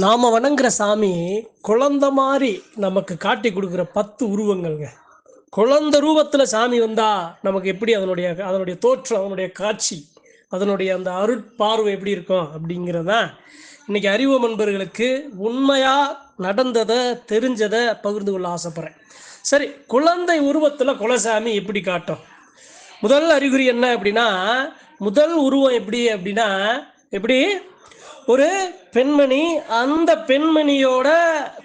நாம் வணங்குற சாமி குழந்த மாதிரி நமக்கு காட்டி கொடுக்குற பத்து உருவங்கள்ங்க. குழந்த ரூபத்தில் சாமி வந்தால் நமக்கு எப்படி அதனுடைய அதனுடைய தோற்றம் அதனுடைய காட்சி அதனுடைய அந்த அருட்பார்வை எப்படி இருக்கும் அப்படிங்கிறதான் இன்னைக்கு அறிவு நண்பர்களுக்கு உண்மையாக நடந்ததை தெரிஞ்சதை பகிர்ந்து கொள்ள ஆசைப்பட்றேன். சரி குழந்தை உருவத்தில் குலசாமி எப்படி காட்டும்? முதல் அறிகுறி என்ன அப்படின்னா முதல் உருவம் எப்படி அப்படின்னா எப்படி ஒரு பெண்மணி அந்த பெண்மணியோட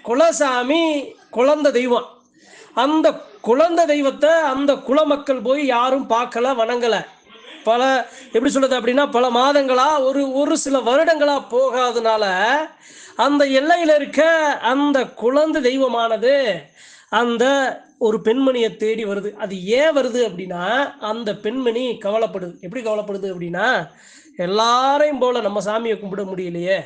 குலசாமி குழந்தை தெய்வம். அந்த குழந்தை தெய்வத்தை அந்த குல மக்கள் போய் யாரும் பார்க்கல வணங்கல. பல எப்படி சொல்றது அப்படின்னா பல மாதங்களா ஒரு ஒரு சில வருடங்களா போகாதனால அந்த எல்லையில இருக்க அந்த குழந்தை தெய்வமானது அந்த ஒரு பெண்மணியை தேடி வருது. அது ஏன் வருது அப்படின்னா அந்த பெண்மணி கவலைப்படுது. எப்படி கவலைப்படுது அப்படின்னா எல்லாரையும் போல நம்ம சாமியை கும்பிட முடியலையே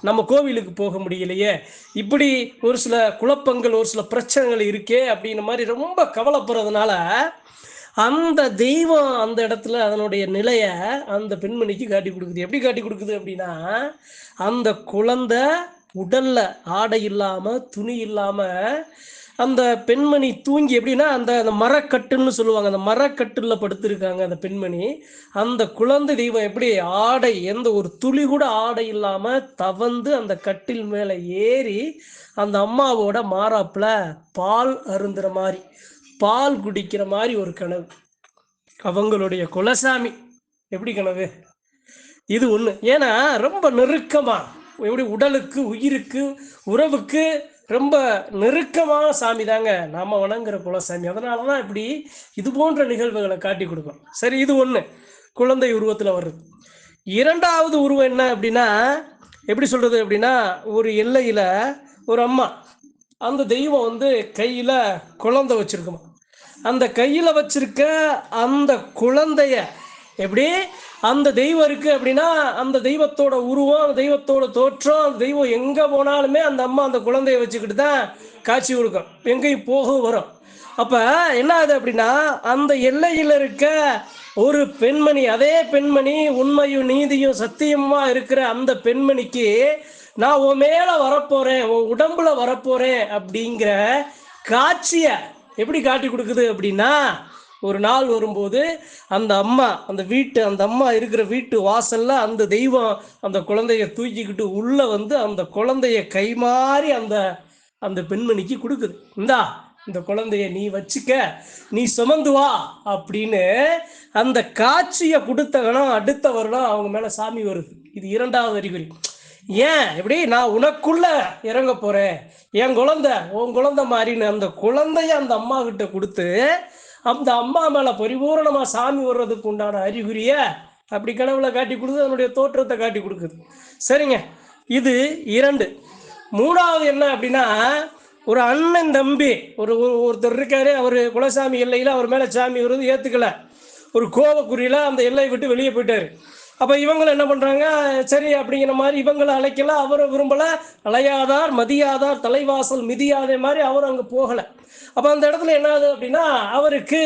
நம்ம கோவிலுக்கு போக முடியலையே இப்படி ஒரு சில குழப்பங்கள் ஒரு சில பிரச்சனைகள் இருக்கே அப்படின்ற மாதிரி ரொம்ப கவலைப்படுறதுனால அந்த தெய்வம் அந்த இடத்துல அதனுடைய நிலையை அந்த பெண்மணிக்கு காட்டி கொடுக்குது. எப்படி காட்டி கொடுக்குது அப்படின்னா அந்த குழந்தை உடல்ல ஆடை இல்லாம துணி இல்லாம அந்த பெண்மணி தூங்கி எப்படின்னா அந்த அந்த மரக்கட்டுன்னு சொல்லுவாங்க அந்த மரக்கட்டுல படுத்திருக்காங்க அந்த பெண்மணி. அந்த குழந்தை தெய்வம் எப்படி ஆடை எந்த ஒரு துளி கூட ஆடை இல்லாம தவந்து அந்த கட்டில் மேல ஏறி அந்த அம்மாவோட மாறாப்புல பால் அருந்துற மாதிரி பால் குடிக்கிற மாதிரி ஒரு கனவு. அவங்களுடைய குலசாமி. எப்படி கனவு? இது ஒண்ணு. ஏன்னா ரொம்ப நெருக்கமா எப்படி உடலுக்கு உயிருக்கு உறவுக்கு ரொம்ப நெருக்கமான சாமி தாங்க. நாம வணங்குற குலசாமி. அதனால தான் இப்படி இது போன்ற நிகழ்வுகளை காட்டி கொடுக்கும் சரி இது ஒண்ணு. குழந்தை உருவத்துல வருது இரண்டாவது உருவம் என்ன அப்படின்னா எப்படி சொல்றது அப்படின்னா ஒரு எல்லையில ஒரு அம்மா அந்த தெய்வம் வந்து கையில குழந்தை வச்சிருக்குமா? அந்த கையில வச்சிருக்க அந்த குழந்தைய எப்படி அந்த தெய்வம் இருக்கு அப்படின்னா அந்த தெய்வத்தோட உருவம் அந்த தெய்வத்தோட தோற்றம் அந்த தெய்வம் எங்க போனாலுமே அந்த அம்மா அந்த குழந்தைய வச்சுக்கிட்டு தான் காட்சி கொடுக்கும். எங்கேயும் போக வரும். அப்ப என்ன ஆகுது அப்படின்னா அந்த எல்லையில் இருக்க ஒரு பெண்மணி அதே பெண்மணி உண்மையும் நீதியும் சத்தியமா இருக்கிற அந்த பெண்மணிக்கு நான் உன் மேல வரப்போறேன் உன் உடம்புல வரப்போறேன் அப்படிங்கிற காட்சிய எப்படி காட்டி கொடுக்குது அப்படின்னா ஒரு நாள் வரும்போது அந்த அம்மா அந்த வீட்டு அந்த அம்மா இருக்கிற வீட்டு வாசல்ல அந்த தெய்வம் அந்த குழந்தைய தூக்கிக்கிட்டு உள்ள வந்து அந்த குழந்தைய கைமாறி அந்த அந்த பெண்மணிக்கு கொடுக்குது. இந்தா இந்த குழந்தைய நீ வச்சுக்க நீ சுமந்து வா அப்படின்னு அந்த காட்சியை கொடுத்த கணம் அடுத்த வருடம் அவங்க மேல சாமி வருது. இது இரண்டாவது அறிகுறி. ஏன்? எப்படி? நான் உனக்குள்ள இறங்க போறேன். என் குழந்தை உன் குழந்தை மாதிரின்னு அந்த குழந்தைய அந்த அம்மா கிட்ட கொடுத்து அந்த அம்மா மேலே பரிபூரணமாக சாமி வர்றதுக்கு உண்டான அறிகுறிய அப்படி கனவுல காட்டி கொடுக்குது அதனுடைய தோற்றத்தை காட்டி கொடுக்குது. சரிங்க. இது இரண்டு. மூணாவது என்ன அப்படின்னா ஒரு அண்ணன் தம்பி ஒரு ஒரு- ஒருத்தர் இருக்காரு அவர் குலசாமி எல்லையில் அவர் மேலே சாமி வருது ஏற்றுக்கல ஒரு கோபக்குறியில் அந்த எல்லையை விட்டு வெளியே போயிட்டார். அப்ப இவங்களும் என்ன பண்றாங்க? சரி அப்படிங்கிற மாதிரி இவங்களை அழைக்கல. அவரை விரும்பல. அலையாதார் மதியாதார் தலைவாசல் மிதியாதே மாதிரி அவர் அங்க போகல. அப்ப அந்த இடத்துல என்ன ஆகுது அப்படின்னா அவருக்கு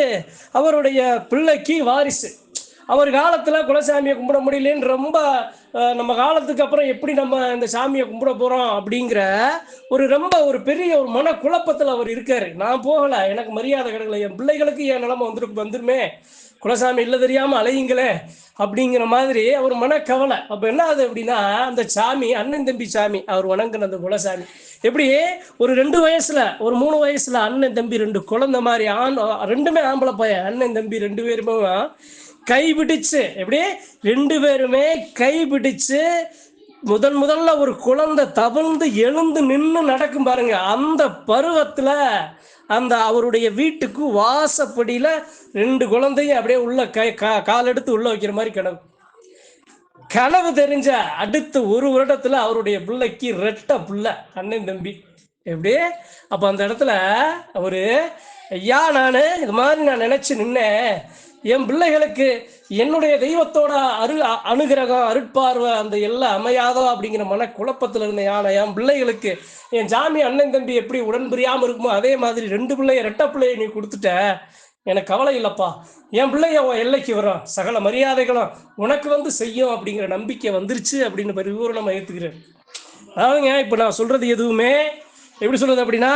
அவருடைய பிள்ளைக்கு வாரிசு. அவர் காலத்தில் குலசாமியை கும்பிட முடியலன்னு ரொம்ப நம்ம காலத்துக்கு அப்புறம் எப்படி நம்ம இந்த சாமியை கும்பிட போகிறோம் அப்படிங்கிற ஒரு ரொம்ப ஒரு பெரிய ஒரு மன குழப்பத்தில் அவர் இருக்காரு. நான் போகலை. எனக்கு மரியாதை கிடைக்கல. என் பிள்ளைகளுக்கு என் நிலைமை வந்துருக்கு வந்துருமே. குலசாமி இல்லை தெரியாம அலையுங்களே அப்படிங்கிற மாதிரி அவர் மனக்கவலை. அப்ப என்ன ஆகுது அப்படின்னா அந்த சாமி அண்ணன் தம்பி சாமி அவர் வணங்குன அந்த குலசாமி. எப்படி? ஒரு ரெண்டு வயசுல ஒரு மூணு வயசுல அண்ணன் தம்பி ரெண்டு குழந்தை மாதிரி ஆண் ரெண்டுமே ஆம்பளை பையன் அண்ணன் தம்பி ரெண்டு பேருமே கை பிடிச்சு எப்படி? ரெண்டு பேருமே கை பிடிச்சு முதன் முதல்ல ஒரு குழந்தை தவழ்ந்து எழுந்து நின்று நடக்கும் பாருங்க அந்த பருவத்துல அந்த அவருடைய வீட்டுக்கு வாசப்படியில் ரெண்டு குழந்தையும் அப்படியே உள்ள கை கா- கால் எடுத்து உள்ள வைக்கிற மாதிரி கனவு கனவு தெரிஞ்ச அடுத்த ஒரு வருடத்துல அவருடைய பிள்ளைக்கு ரெட்ட புள்ள அண்ணன் தம்பி. எப்படி? அப்போ அந்த இடத்துல அவரு ஐயா நான் இது மாதிரி நான் நினைச்சு நின்னேன். என் பிள்ளைகளுக்கு என்னுடைய தெய்வத்தோட அரு அ- அனுகிரகம் அருட்பார்வை அந்த எல்லாம் அமையாதோ அப்படிங்கிற மன குழப்பத்தில் இருந்த யானை என் பிள்ளைகளுக்கு என் ஜாமி அண்ணன் தம்பி எப்படி உடன் புரியாமல் இருக்குமோ அதே மாதிரி ரெண்டு பிள்ளைய ரெட்ட பிள்ளைய நீ கொடுத்துட்ட எனக்கு கவலை இல்லைப்பா. என் பிள்ளைய உன் எல்லைக்கு வரும். சகல மரியாதைகளும் உனக்கு வந்து செய்யும் அப்படிங்கிற நம்பிக்கை வந்துருச்சு அப்படின்னு பரிபூர்ணமாக ஏற்றுக்கிறேன் அதாவதுங்க இப்போ நான் சொல்றது எதுவுமே எப்படி சொல்றது அப்படின்னா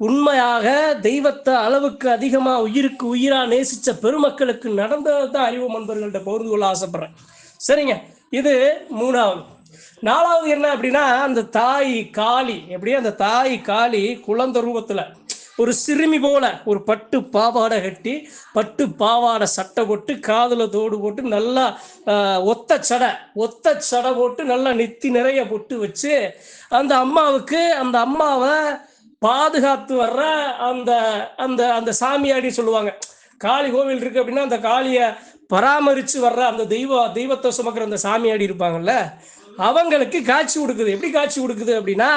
உண்மையாக தெய்வத்தை அளவுக்கு அதிகமாக உயிருக்கு உயிராக நேசித்த பெருமக்களுக்கு நடந்ததை தான் அறிவு நண்பர்கள்ட்ட பகிர்ந்து கொள்ள ஆசைப்படுறேன். சரிங்க இது மூணாவது. நாலாவது என்ன அப்படின்னா அந்த தாய் காளி எப்படி? அந்த தாய் காளி குழந்த ரூபத்தில் ஒரு சிறுமி போல ஒரு பட்டு பாவாடை கட்டி பட்டு பாவாடை சட்டை போட்டு காதுல தோடு போட்டு நல்லா ஆஹ், ஒத்த சடை ஒத்த சடை போட்டு நல்லா நெத்தி நிறைய பொட்டு வச்சு அந்த அம்மாவுக்கு அந்த அம்மாவை பாதுகாத்து வர்ற அந்த அந்த அந்த சாமியாடி சொல்லுவாங்க. காளி கோவில் இருக்கு அப்படின்னா அந்த காளியை பராமரித்து வர்ற அந்த தெய்வ தெய்வத்தை சுமக்கிற அந்த சாமியாடி இருப்பாங்கல்ல அவங்களுக்கு காட்சி கொடுக்குது எப்படி காட்சி கொடுக்குது அப்படின்னா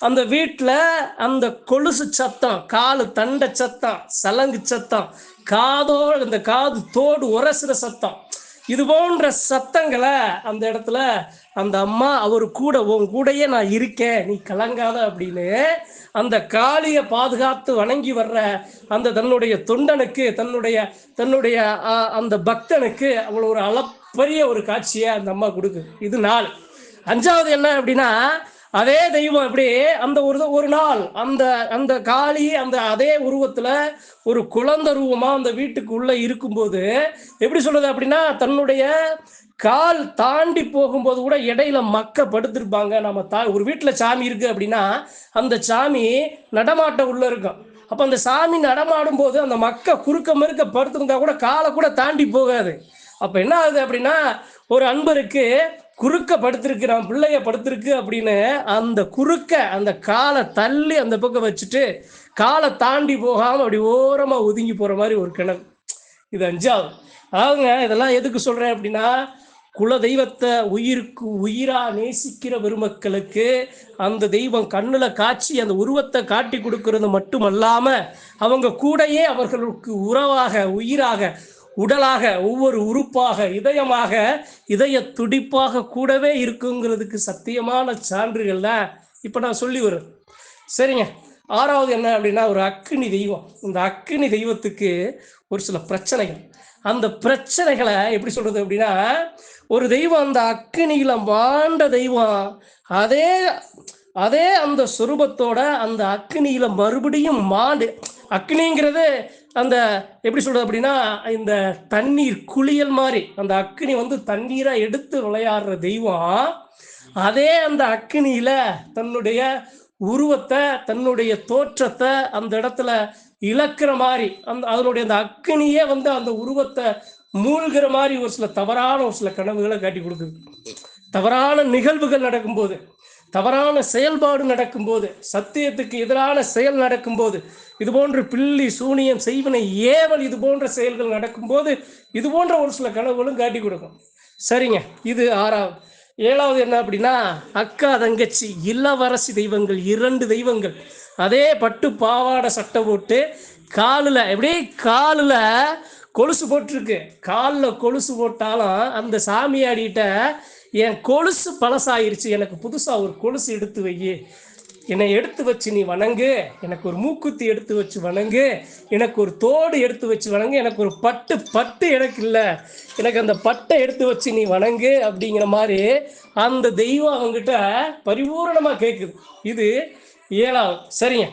அந்த வீட்டில் அந்த கொலுசு சத்தம் காலு தண்டை சத்தம் சலங்கு சத்தம் காதோடு அந்த காது தோடு உரசுற சத்தம் இது போன்ற சத்தங்களை அந்த இடத்துல அந்த அம்மா அவர் கூட உன் கூடயே நான் இருக்கேன் நீ கலங்காத அப்படின்னு அந்த காளியை பாதுகாத்து வணங்கி வர்ற அந்த தன்னுடைய தொண்டனுக்கு தன்னுடைய தன்னுடைய அந்த பக்தனுக்கு அவ்வளோ ஒரு அளப்பரிய ஒரு காட்சியை அந்த அம்மா கொடுக்குது. இது நாள். அஞ்சாவது என்ன அப்படின்னா அதே தெய்வம் அப்படியே அந்த ஒரு ஒரு நாள் அந்த அந்த காளி அந்த அதே உருவத்துல ஒரு குழந்தை ரூபமா அந்த வீட்டுக்கு உள்ள இருக்கும்போது எப்படி சொல்றது அப்படின்னா தன்னுடைய கால் தாண்டி போகும்போது கூட இடையில மக்க படுத்திருப்பாங்க நம்ம தா ஒரு வீட்டுல சாமி இருக்கு அப்படின்னா அந்த சாமி நடமாட்டம் உள்ள இருக்கும். அப்ப அந்த சாமி நடமாடும் போது அந்த மக்க குறுக்க மறுக்க படுத்திருந்தா கூட காலை கூட தாண்டி போகாது. அப்ப என்ன ஆகுது அப்படின்னா ஒரு அன்பருக்கு குறுக்க படுத்திருக்கு நான் பிள்ளைய படுத்திருக்கு அப்படின்னு அந்த குறுக்க அந்த காலை தள்ளி அந்த பக்கம் வச்சுட்டு காலை தாண்டி போகாம அப்படி ஓரமா ஒதுங்கி போற மாதிரி ஒரு கிணறு. இது அஞ்சாவது. அவங்க இதெல்லாம் எதுக்கு சொல்றேன் அப்படின்னா குல தெய்வத்தை உயிருக்கு உயிரா நேசிக்கிற பெருமக்களுக்கு அந்த தெய்வம் கண்ணுல காட்சி அந்த உருவத்தை காட்டி கொடுக்கறது மட்டுமல்லாம அவங்க கூடயே அவர்களுக்கு உறவாக உயிராக உடலாக ஒவ்வொரு உறுப்பாக இதயமாக இதய துடிப்பாக கூடவே இருக்குங்கிறதுக்கு சத்தியமான சான்றுகள் தான் இப்போ நான் சொல்லி வருவேன் சரிங்க. ஆறாவது என்ன அப்படின்னா ஒரு அக்னி தெய்வம். இந்த அக்னி தெய்வத்துக்கு ஒரு சில பிரச்சனைகள். அந்த பிரச்சனைகளை எப்படி சொல்றது அப்படின்னா ஒரு தெய்வம் அந்த அக்கினியில மாண்ட தெய்வம். அதே அதே அந்த சொரூபத்தோட அந்த அக்னியில மறுபடியும் மாண்டு அக்னிங்கிறது அந்த எப்படி சொல்றது அப்படின்னா இந்த தண்ணீர் குளியல் மாதிரி அந்த அக்னி வந்து தண்ணீரா எடுத்து விளையாடுற தெய்வம். அதே அந்த அக்னியில தன்னுடைய உருவத்தை தன்னுடைய தோற்றத்தை அந்த இடத்துல இழக்கிற மாதிரி அந்த அதனுடைய அந்த அக்னியே வந்து அந்த உருவத்தை மூழ்கிற மாதிரி ஒரு சில தவறான ஒரு சில கனவுகளை காட்டி கொடுக்குது. தவறான நிகழ்வுகள் நடக்கும்போது. தவறான செயல்பாடு நடக்கும்போது சத்தியத்துக்கு எதிரான செயல் நடக்கும்போது இது போன்ற பில்லி சூனியம் செய்வனை ஏவல் இது போன்ற செயல்கள் நடக்கும்போது இது போன்ற ஒரு சில கனவுகளும் காட்டி கொடுக்கும். சரிங்க இது ஆறாவது. ஏழாவது என்ன அப்படின்னா அக்கா தங்கச்சி இளவரசி தெய்வங்கள் இரண்டு தெய்வங்கள். அதே பட்டு பாவாடை சட்டை போட்டு காலில் எப்படி காலில் கொலுசு போட்டிருக்கு. காலில் கொலுசு போட்டாலும் அந்த சாமியாடிகிட்ட என் கொலுசு பழசாயிருச்சு. எனக்கு புதுசாக ஒரு கொலுசு எடுத்து வை என்னை எடுத்து வச்சு நீ வணங்கு. எனக்கு ஒரு மூக்குத்தி எடுத்து வச்சு வணங்கு. எனக்கு ஒரு தோடு எடுத்து வச்சு வணங்கு. எனக்கு ஒரு பட்டு பட்டு எனக்கு இல்லை. எனக்கு அந்த பட்டை எடுத்து வச்சு நீ வணங்கு அப்படிங்கிற மாதிரி அந்த தெய்வம் அவங்ககிட்ட பரிபூரணமாக கேட்குது இது ஏழாவது. சரிங்க.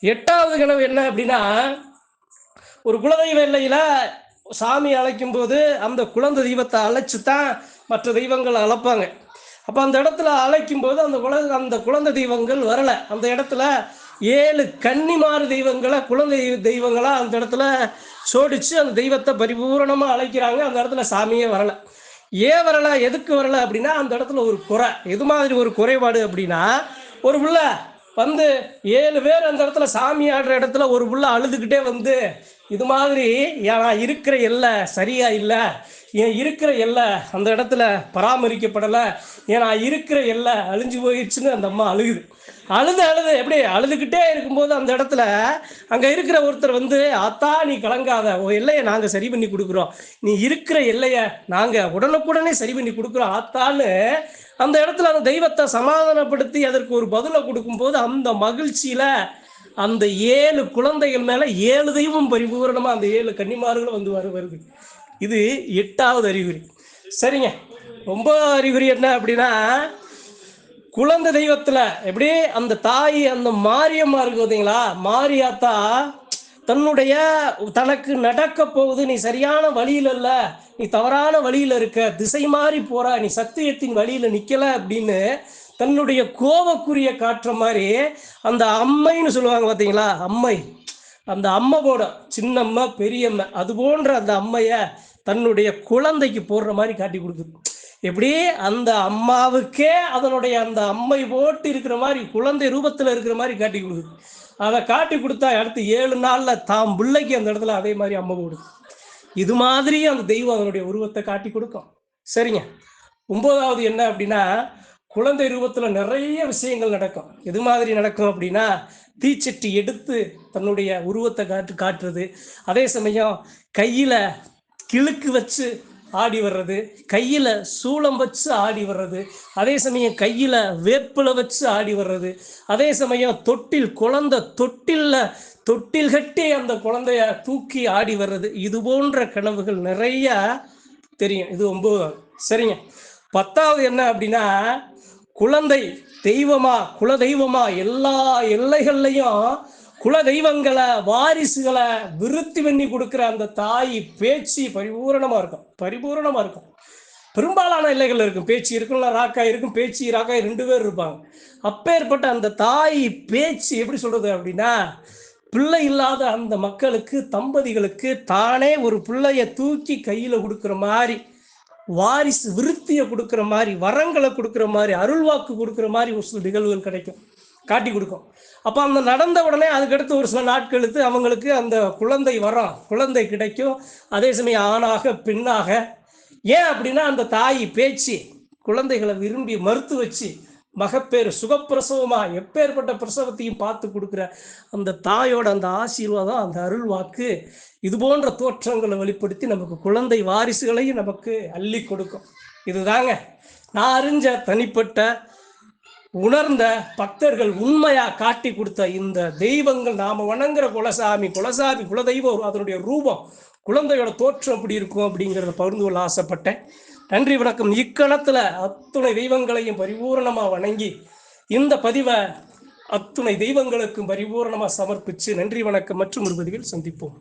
எட்டாவது கனவு என்ன அப்படின்னா ஒரு குலதெய்வ எல்லையில் சாமி அழைக்கும் போது அந்த குழந்தை தெய்வத்தை அழைச்சு தான் மற்ற தெய்வங்களை அழைப்பாங்க அப்போ அந்த இடத்துல அழைக்கும் போது அந்த குல அந்த குழந்தை தெய்வங்கள் வரலை. அந்த இடத்துல ஏழு கன்னிமாறு தெய்வங்களை குழந்தை தெய்வங்களாக அந்த இடத்துல சோடிச்சு அந்த தெய்வத்தை பரிபூரணமாக அழைக்கிறாங்க. அந்த இடத்துல சாமியே வரலை. ஏன் வரலை? எதுக்கு வரலை அப்படின்னா அந்த இடத்துல ஒரு குறை. எது மாதிரி ஒரு குறைபாடு அப்படின்னா ஒரு புள்ள வந்து ஏழு பேர் அந்த இடத்துல சாமி ஆடுற இடத்துல ஒரு புள்ள அழுதுகிட்டே வந்து இது மாதிரி ஏன் நான் இருக்கிற இல்லை சரியா இல்லை? என் இருக்கிற எல்லை அந்த இடத்துல பராமரிக்கப்படலை? ஏன் நான் இருக்கிற எல்லை அழிஞ்சு போயிடுச்சுன்னு அந்த அம்மா அழுகுது. அழுது அழுது எப்படி அழுதுகிட்டே இருக்கும்போது அந்த இடத்துல அங்கே இருக்கிற ஒருத்தர் வந்து அத்தா நீ கலங்காத. ஓ எல்லையை நாங்கள் சரி பண்ணி கொடுக்குறோம். நீ இருக்கிற எல்லையை நாங்கள் உடனுக்குடனே சரி பண்ணி கொடுக்குறோம் ஆத்தான்னு. அந்த இடத்துல அந்த தெய்வத்தை சமாதானப்படுத்தி அதற்கு ஒரு பதிலை கொடுக்கும்போது அந்த மகிழ்ச்சியில அந்த ஏழு குழந்தைகள் மேலே ஏழு தெய்வம் பரிபூரணமாக அந்த ஏழு கன்னிமார்களும் வந்து வரு வருது இது எட்டாவது அறிகுறி. சரிங்க. ஒன்பதாவது அறிகுறி என்ன அப்படின்னா குழந்தை தெய்வத்துல எப்படி அந்த தாய் அந்த மாரியம்மா இருக்கு பார்த்தீங்களா? மாரியாத்தா தன்னுடைய தனக்கு நடக்க போகுது நீ சரியான வழியில இல்ல நீ தவறான வழியில இருக்க திசை மாறி போற நீ சத்தியத்தின் வழியில நிக்கல அப்படின்னு தன்னுடைய கோபக்குரிய காட்டுற மாதிரி அந்த அம்மைன்னு சொல்லுவாங்க பார்த்தீங்களா? அம்மை. அந்த அம்மாவோட சின்னம்மா பெரியம்மா அது போன்ற அந்த அம்மைய தன்னுடைய குழந்தைக்கு போடுற மாதிரி காட்டி கொடுக்குது. எப்படி? அந்த அம்மாவுக்கே அதனுடைய அந்த அம்மை போட்டு இருக்கிற மாதிரி குழந்தை ரூபத்தில் இருக்கிற மாதிரி காட்டி கொடுக்குது. அதை காட்டி கொடுத்தா அடுத்து ஏழு நாளில் தாம் பிள்ளைக்கு அந்த இடத்துல அதே மாதிரி அம்மை போடுது. இது மாதிரி அந்த தெய்வம் அதனுடைய உருவத்தை காட்டி கொடுக்கும். சரிங்க. ஒன்பதாவது என்ன அப்படின்னா குழந்தை ரூபத்தில் நிறைய விஷயங்கள் நடக்கும். எது மாதிரி நடக்கும் அப்படின்னா தீச்சட்டி எடுத்து தன்னுடைய உருவத்தை காட்டு காட்டுறது. அதே சமயம் கையில் கிழுக்கு வச்சு ஆடி வர்றது கையில் சூளம் வச்சு ஆடி வர்றது அதே சமயம் கையில் வேப்பில வச்சு ஆடி வர்றது அதே சமயம் தொட்டில் குழந்தை தொட்டிலில் தொட்டில் கட்டி அந்த குழந்தைய தூக்கி ஆடி வர்றது. இது போன்ற கனவுகள் நிறைய தெரியும். இது ரொம்ப சரிங்க. பத்தாவது என்ன அப்படின்னா குழந்தை தெய்வமா குல தெய்வமா எல்லா எல்லைகள்லையும் குல தெய்வங்களை வாரிசுகளை விருத்தி பண்ணி கொடுக்குற அந்த தாய் பேச்சு பரிபூரணமா இருக்கும். பரிபூரணமா இருக்கும். பெரும்பாலான எல்லைகள் இருக்கும். பேச்சு இருக்கும்ல ராக்காய் இருக்கும். பேச்சு ராக்காய் ரெண்டு பேர் இருப்பாங்க. அப்பேற்பட்ட அந்த தாய் பேச்சு எப்படி சொல்றது அப்படின்னா பிள்ளை இல்லாத அந்த மக்களுக்கு தம்பதிகளுக்கு தானே ஒரு பிள்ளைய தூக்கி கையில கொடுக்குற மாதிரி வாரிசு விருத்தியை கொடுக்குற மாதிரி வரங்களை கொடுக்குற மாதிரி அருள்வாக்கு கொடுக்குற மாதிரி ஒரு சில நிகழ்வுகள் கிடைக்கும். காட்டி கொடுக்கும். அப்போ அந்த நடந்த உடனே அதுக்கடுத்து ஒரு சில நாட்களுக்கு அவங்களுக்கு அந்த குழந்தை வரும். குழந்தை கிடைக்கும். அதே சமயம் ஆணாக பெண்ணாக. ஏன் அப்படின்னா அந்த தாய் பேச்சு குழந்தைகளை விரும்பி மறுத்து வச்சு மகப்பேறு சுகப்பிரசவமா? எப்பேற்பட்ட பிரசவத்தையும் பார்த்து கொடுக்குற அந்த தாயோட அந்த ஆசீர்வாதம் அந்த அருள் வாக்கு இது போன்ற தோற்றங்களை வெளிப்படுத்தி நமக்கு குழந்தை வாரிசுகளையும் நமக்கு அள்ளி கொடுக்கும். இதுதாங்க. நான் அறிஞ்ச தனிப்பட்ட உணர்ந்த பக்தர்கள் உண்மையா காட்டி கொடுத்த இந்த தெய்வங்கள். நாம வணங்குற குலசாமி குலசாமி குலதெய்வம் அதனுடைய ரூபம் குழந்தையோட தோற்றம் எப்படி இருக்கும் அப்படிங்கிறத பகிர்ந்து கொள்ள ஆசைப்பட்டேன். நன்றி வணக்கம். இக்கணத்துல அத்துணை தெய்வங்களையும் பரிபூரணமா வணங்கி இந்த பதிவை அத்துணை தெய்வங்களுக்கும் பரிபூரணமா சமர்ப்பிச்சு நன்றி வணக்கம் மற்றும் ஒரு பதிவில் சந்திப்போம்.